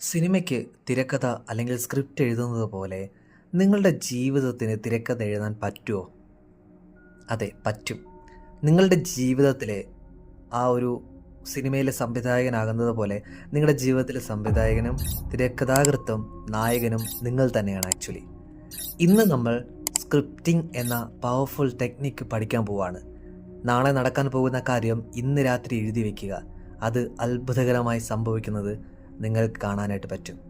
സിനിമയ്ക്ക് തിരക്കഥ അല്ലെങ്കിൽ സ്ക്രിപ്റ്റ് എഴുതുന്നത് പോലെ നിങ്ങളുടെ ജീവിതത്തിന് തിരക്കഥ എഴുതാൻ പറ്റുമോ അതെ പറ്റും. നിങ്ങളുടെ ജീവിതത്തിലെ ആ ഒരു സിനിമയിലെ സംവിധായകനാകുന്നത് പോലെ നിങ്ങളുടെ ജീവിതത്തിലെ സംവിധായകനും തിരക്കഥാകൃത്തും നായകനും നിങ്ങൾ തന്നെയാണ് ആക്ച്വലി. ഇന്ന് നമ്മൾ സ്ക്രിപ്റ്റിംഗ് എന്ന പവർഫുൾ ടെക്നിക്ക് പഠിക്കാൻ പോവാണ്. നാളെ നടക്കാൻ പോകുന്ന കാര്യം ഇന്ന് രാത്രി എഴുതി വയ്ക്കുക അത് അത്ഭുതകരമായി സംഭവിക്കുന്നത് നിങ്ങൾക്ക് കാണാനായിട്ട് പറ്റും.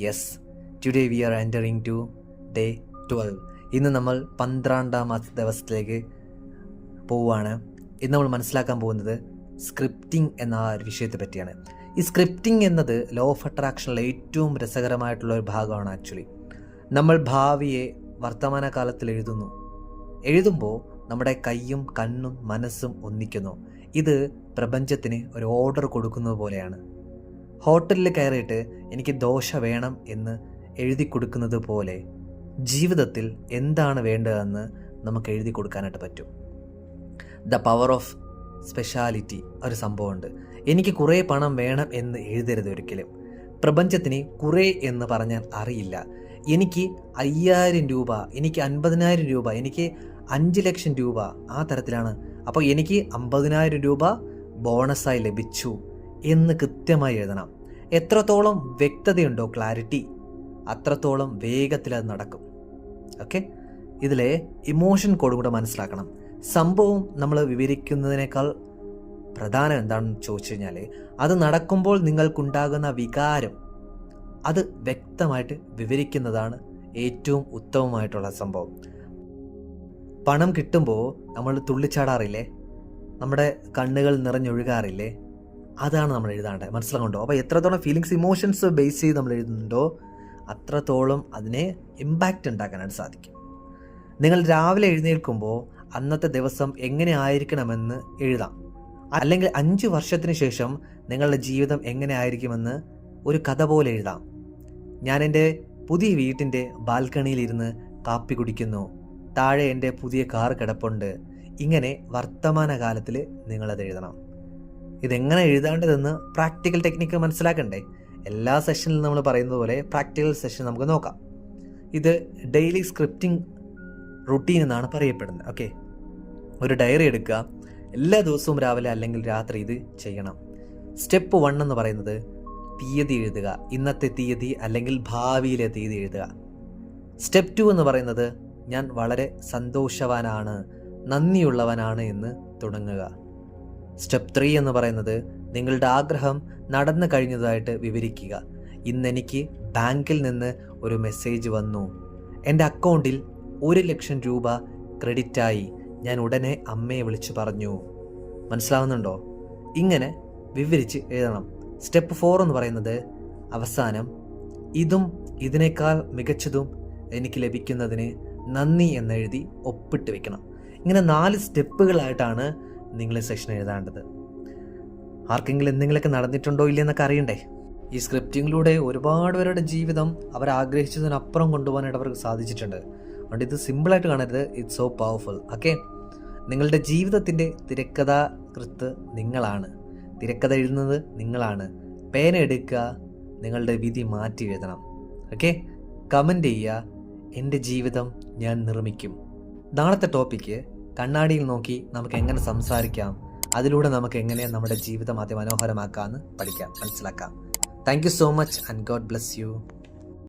Yes today we are entering to day twelve ഇന്ന് നമ്മൾ പന്ത്രണ്ടാം ദിവസത്തിലേക്ക് പോവുകയാണ്. ഇന്ന് നമ്മൾ മനസ്സിലാക്കാൻ പോകുന്നത് സ്ക്രിപ്റ്റിംഗ് എന്ന വിഷയത്തെ പറ്റിയാണ്. ഈ സ്ക്രിപ്റ്റിംഗ് എന്നത് ലോ ഓഫ് അട്രാക്ഷനിലെ ഏറ്റവും രസകരമായിട്ടുള്ള ഒരു ഭാഗമാണ് ആക്ച്വലി നമ്മൾ ഭാവിയെ വർത്തമാനകാലത്തിൽ എഴുതുന്നു. എഴുതുമ്പോൾ നമ്മുടെ കൈയും കണ്ണും മനസ്സും ഒന്നിക്കുന്നു. ഇത് പ്രപഞ്ചത്തിന് ഒരു ഓർഡർ കൊടുക്കുന്നത് പോലെയാണ്. ഹോട്ടലിൽ കയറിയിട്ട് എനിക്ക് ദോശ വേണം എന്ന് എഴുതി കൊടുക്കുന്നത് പോലെ ജീവിതത്തിൽ എന്താണ് വേണ്ടതെന്ന് നമുക്ക് എഴുതി കൊടുക്കാനായിട്ട് പറ്റും. ദ പവർ ഓഫ് സ്പെഷ്യാലിറ്റി ഒരു സംഭവമുണ്ട്. എനിക്ക് കുറേ പണം വേണം എന്ന് എഴുതരുത് ഒരിക്കലും. പ്രപഞ്ചത്തിന് കുറേ എന്ന് പറഞ്ഞാൽ അറിയില്ല. എനിക്ക് അയ്യായിരം രൂപ എനിക്ക് അൻപതിനായിരം രൂപ എനിക്ക് അഞ്ച് ലക്ഷം രൂപ ആ തരത്തിലാണ്. അപ്പോൾ എനിക്ക് അമ്പതിനായിരം രൂപ ബോണസായി ലഭിച്ചു എന്ന് കൃത്യമായി എഴുതണം. എത്രത്തോളം വ്യക്തതയുണ്ടോ ക്ലാരിറ്റി അത്രത്തോളം വേഗത്തിൽ അത് നടക്കും. ഓക്കെ? ഇതിലെ ഇമോഷൻ കോഡ് കൂടെ മനസ്സിലാക്കണം. സംഭവം നമ്മൾ വിവരിക്കുന്നതിനേക്കാൾ പ്രധാനം എന്താണെന്ന് ചോദിച്ചു കഴിഞ്ഞാൽ അത് നടക്കുമ്പോൾ നിങ്ങൾക്കുണ്ടാകുന്ന വികാരം അത് വ്യക്തമായിട്ട് വിവരിക്കുന്നതാണ് ഏറ്റവും ഉത്തമമായിട്ടുള്ള സംഭവം. പണം കിട്ടുമ്പോൾ നമ്മൾ തുള്ളിച്ചാടാറില്ലേ? നമ്മുടെ കണ്ണുകൾ നിറഞ്ഞൊഴുകാറില്ലേ? അതാണ് നമ്മൾ എഴുതാണ്ടത്. മനസ്സിലാകുന്നുണ്ടോ അപ്പോൾ എത്രത്തോളം ഫീലിങ്സ് ഇമോഷൻസ് ബേസ് ചെയ്ത് നമ്മൾ എഴുതുന്നുണ്ടോ അത്രത്തോളം അതിനെ ഇമ്പാക്റ്റ് ഉണ്ടാക്കാനായിട്ട് സാധിക്കും. നിങ്ങൾ രാവിലെ എഴുന്നേൽക്കുമ്പോൾ അന്നത്തെ ദിവസം എങ്ങനെ ആയിരിക്കണമെന്ന് എഴുതാം. അല്ലെങ്കിൽ അഞ്ച് വർഷത്തിന് ശേഷം നിങ്ങളുടെ ജീവിതം എങ്ങനെ ആയിരിക്കുമെന്ന് ഒരു കഥ പോലെ എഴുതാം. ഞാൻ എന്റെ പുതിയ വീട്ടിന്റെ ബാൽക്കണിയിലിരുന്ന് കാപ്പി കുടിക്കുന്നു. താഴെ എന്റെ പുതിയ കാർ കിടപ്പുണ്ട്. ഇങ്ങനെ വർത്തമാനകാലത്തിൽ നിങ്ങളത് എഴുതണം. ഇതെങ്ങനെ എഴുതാണ്ടതെന്ന് പ്രാക്ടിക്കൽ ടെക്നിക്ക് മനസ്സിലാക്കണ്ടേ? എല്ലാ സെഷനിലും നമ്മൾ പറയുന്നത് പോലെ പ്രാക്ടിക്കൽ സെഷൻ നമുക്ക് നോക്കാം. ഇത് ഡെയിലി സ്ക്രിപ്റ്റിംഗ് റുട്ടീൻ എന്നാണ് പറയപ്പെടുന്നത്. ഓക്കെ. ഒരു ഡയറി എടുക്കുക. എല്ലാ ദിവസവും രാവിലെ അല്ലെങ്കിൽ രാത്രി ഇത് ചെയ്യണം. സ്റ്റെപ്പ് വൺ എന്ന് പറയുന്നത് തീയതി എഴുതുക. ഇന്നത്തെ തീയതി അല്ലെങ്കിൽ ഭാവിയിലെ തീയതി എഴുതുക. സ്റ്റെപ്പ് ടു എന്ന് പറയുന്നത് ഞാൻ വളരെ സന്തോഷവാനാണ് നന്ദിയുള്ളവനാണ് എന്ന് തുടങ്ങുക. സ്റ്റെപ്പ് ത്രീ എന്ന് പറയുന്നത് നിങ്ങളുടെ ആഗ്രഹം നടന്നു കഴിഞ്ഞതായിട്ട് വിവരിക്കുക. ഇന്നെനിക്ക് ബാങ്കിൽ നിന്ന് ഒരു മെസ്സേജ് വന്നു. എന്റെ അക്കൗണ്ടിൽ ഒരു ലക്ഷം രൂപ ക്രെഡിറ്റായി ഞാൻ ഉടനെ അമ്മയെ വിളിച്ചു പറഞ്ഞു. മനസ്സിലാവുന്നുണ്ടോ? ഇങ്ങനെ വിവരിച്ച് എഴുതണം. സ്റ്റെപ്പ് ഫോർ എന്ന് പറയുന്നത് അവസാനം ഇതും ഇതിനേക്കാൾ മികച്ചതും എനിക്ക് ലഭിക്കുന്നതിന് നന്ദി എന്നെഴുതി ഒപ്പിട്ട് വെക്കണം. ഇങ്ങനെ നാല് സ്റ്റെപ്പുകളായിട്ടാണ് നിങ്ങൾ സെക്ഷൻ എഴുതാണ്ടത്. ആർക്കെങ്കിലും എന്തെങ്കിലുമൊക്കെ നടന്നിട്ടുണ്ടോ ഇല്ലെന്നൊക്കെ അറിയണ്ടേ? ഈ സ്ക്രിപ്റ്റിങ്ങിലൂടെ ഒരുപാട് പേരുടെ ജീവിതം അവർ ആഗ്രഹിച്ചതിനപ്പുറം കൊണ്ടുപോകാനായിട്ട് അവർക്ക് സാധിച്ചിട്ടുണ്ട്. അതുകൊണ്ട് ഇത് സിമ്പിളായിട്ട് കാണരുത്. ഇറ്റ്സ് സോ പവർഫുൾ ഓക്കെ നിങ്ങളുടെ ജീവിതത്തിന്റെ തിരക്കഥാകൃത്ത് നിങ്ങളാണ്. തിരക്കഥ എഴുതുന്നത് നിങ്ങളാണ്. പേന എടുക്കുക നിങ്ങളുടെ വിധി മാറ്റി എഴുതണം. ഓക്കെ കമന്റ് ചെയ്യുക എന്റെ ജീവിതം ഞാൻ നിർമ്മിക്കും. നാളത്തെ ടോപ്പിക്ക് കണ്ണാടിയിൽ നോക്കി നമുക്ക് എങ്ങനെ സംസാരിക്കാം? അതിലൂടെ നമുക്ക് എങ്ങനെ നമ്മുടെ ജീവിതം അതിമനോഹരമാക്കാമെന്ന് പഠിക്കാം മനസ്സിലാക്കാം. Thank so much and God bless you